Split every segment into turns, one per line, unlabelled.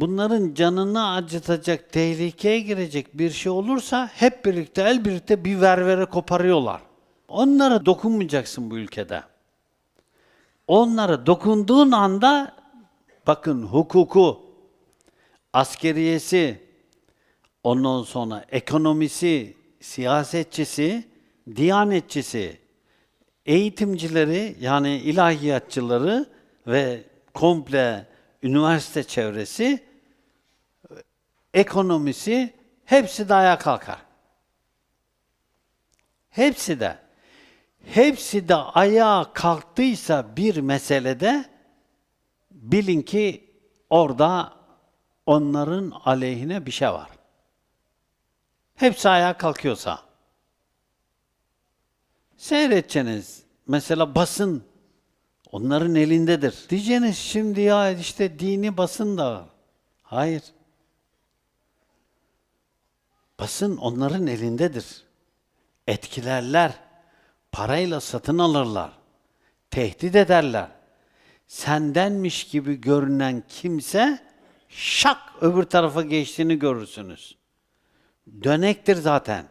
Bunların canını acıtacak, tehlikeye girecek bir şey olursa hep birlikte el birlikte bir ververe koparıyorlar. Onlara dokunmayacaksın bu ülkede. Onlara dokunduğun anda bakın hukuku, askeriyesi, ondan sonra ekonomisi, siyasetçisi, diyanetçisi, eğitimcileri yani ilahiyatçıları ve komple üniversite çevresi, ekonomisi hepsi de ayağa kalkar. Hepsi de. Hepsi de ayağa kalktıysa bir meselede bilin ki orada onların aleyhine bir şey var. Hepsi ayağa kalkıyorsa. Seyredeceksiniz. Mesela basın onların elindedir. Diyeceksiniz şimdi ya işte dini basın da var. Hayır. Basın onların elindedir. Etkilerler. Parayla satın alırlar. Tehdit ederler. Sendenmiş gibi görünen kimse şak öbür tarafa geçtiğini görürsünüz. Dönektir zaten.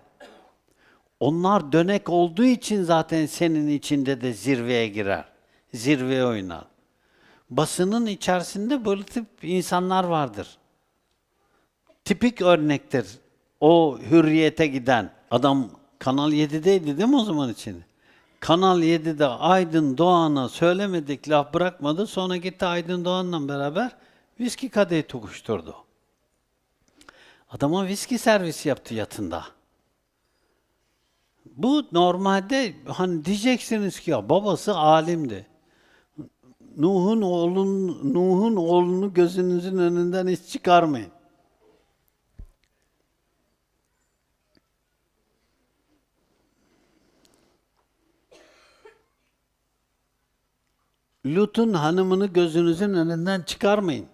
Onlar dönek olduğu için zaten senin içinde de zirveye girer. Zirveye oynar. Basının içerisinde böyle tip insanlar vardır. Tipik örnektir. O hürriyete giden adam Kanal 7'deydi değil mi o zaman için? Kanal 7'de Aydın Doğan'a söylemedik laf bırakmadı. Sonra gitti Aydın Doğan'la beraber viski kadehi tokuşturdu. Adama viski servisi yaptı yatında. Bu normalde hani diyeceksiniz ki ya babası alimdi. Nuh'un oğlun Nuh'un oğlunu gözünüzün önünden hiç çıkarmayın. Lut'un hanımını gözünüzün önünden çıkarmayın.